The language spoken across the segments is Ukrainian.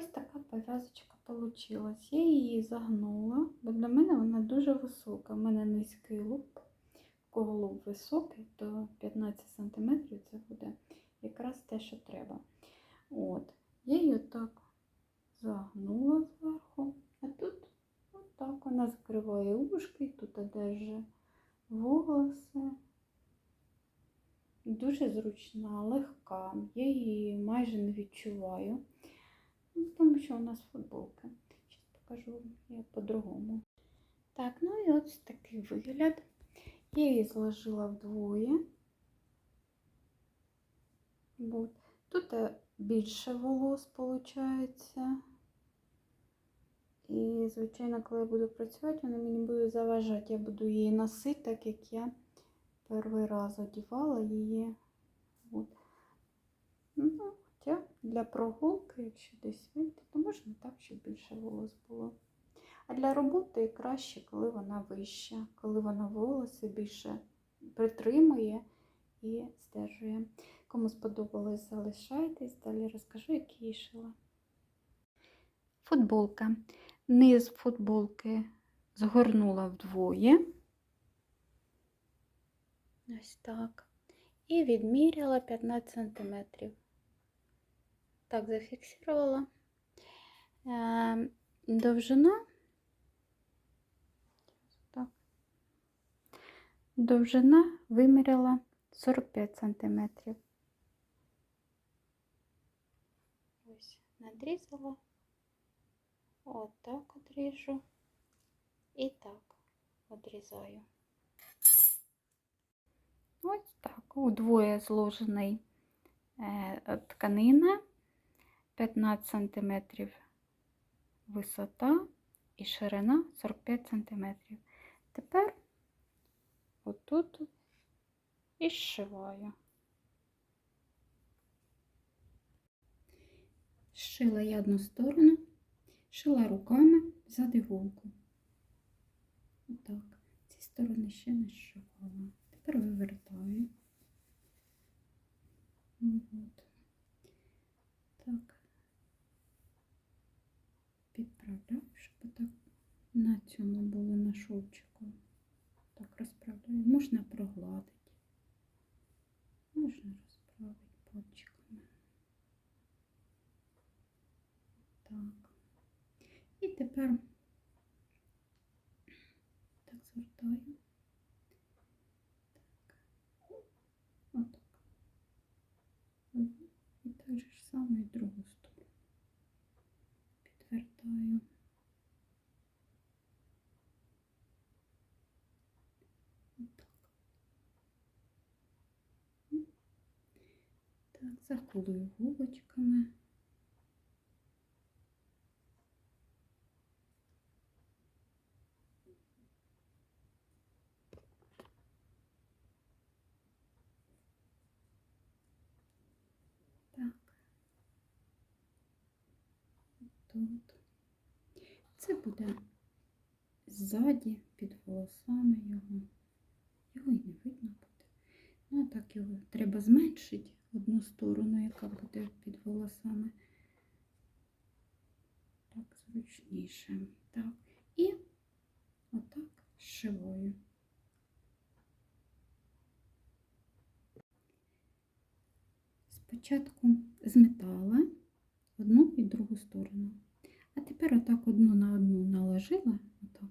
Ось така пов'язочка вийшла. Я її загнула, бо для мене вона дуже висока. У мене низький. У кого лоб високий, то 15 см це буде якраз те, що треба. От. Я її так загнула зверху, а тут отак вона закриває ушки, тут одержи волоси. Дуже зручна, легка. Я її майже не відчуваю. Ну, Тому що у нас футболка. Зараз покажу як по-другому. Так, ну і ось такий вигляд. Я її зложила вдвоє. От. Тут е, більше волос виходить. І, звичайно, коли я буду працювати, вони мені будуть заважати. Я буду її носити, так як я перший раз одягала її. От. Ну, для прогулки, якщо десь вийти, то можна так, щоб більше волос було. А для роботи краще, коли вона вища, коли вона волоси більше притримує і стержує. Кому сподобалось, залишайтесь. Далі розкажу, які її шила. Футболка. Низ футболки згорнула вдвоє. Ось так. І відміряла 15 см. Так, зафіксувала. Е, довжина. Так. Довжина виміряла 45 см. Ось, надрізала. От так одріжу. І так одрізаю. Ось так, удвоє зложений е, тканина, 15 см висота і ширина 45 см. Тепер отут і зшиваю. Зшила я одну сторону, шила руками взад іголку. Отак. Ці сторони ще не зшивала. Тепер вивертаю. От. Так. Підправляю, щоб так на цьому було на шовчику. Так розправляю. Можна прогладити. Можна розправити пальчиками. Так. І тепер так звертаю. Отак. Одну І так же ж саме і другу сторону. Заколую губочками. Тут. Це буде ззаді під волосами його. Його і не видно. Ну, так його треба зменшити одну сторону, яка буде під волосами. Так, зручніше. Так. І отак зшиваю. Спочатку зметала одну і другу сторону. А тепер отак одну на одну наложила, отак.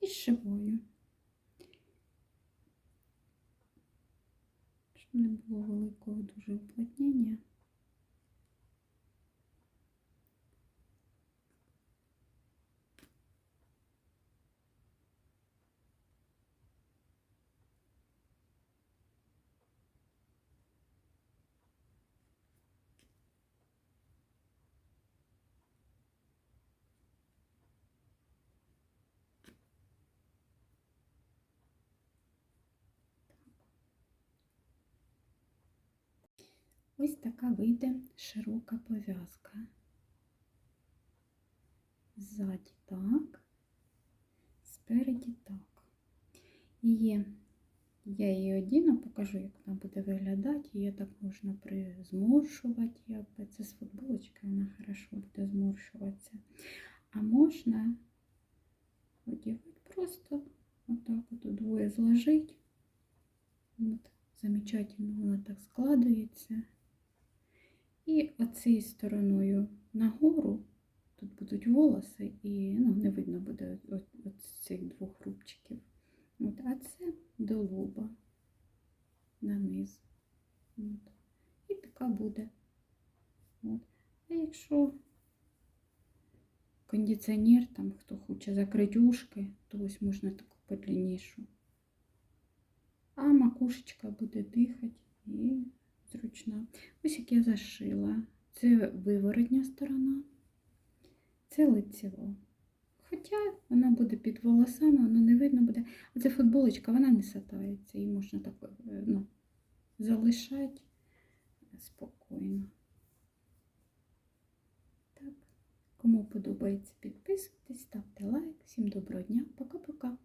І зшиваю. Не було великого дуже уплотнення. Ось така вийде широка пов'язка. Ззаді так, спереді так. Її Я її одіну, покажу, як вона буде виглядати. Її так можна призморшувати. Якби. Це з футболочкою вона хорошо буде зморшуватися. А можна одягати просто отак от удвоє зложити. От, замечательно воно так складується. І оцією стороною нагору тут будуть волоси, і ну, не видно буде от, цих двох рубчиків. От, а це до лоба наниз. От. І така буде. От. А якщо кондиціонер, там хто хоче закрити ушки, то ось можна таку подліннішу. А макушечка буде дихати і зручна. Ось як я зашила. Це виворотня сторона, це лицево. Хоча вона буде під волосами, воно не видно буде. А ця футболочка, вона не сатається, її можна так е, ну, залишати спокійно. Так. Кому подобається, підписуйтесь, ставте лайк. Всім доброго дня, пока-пока.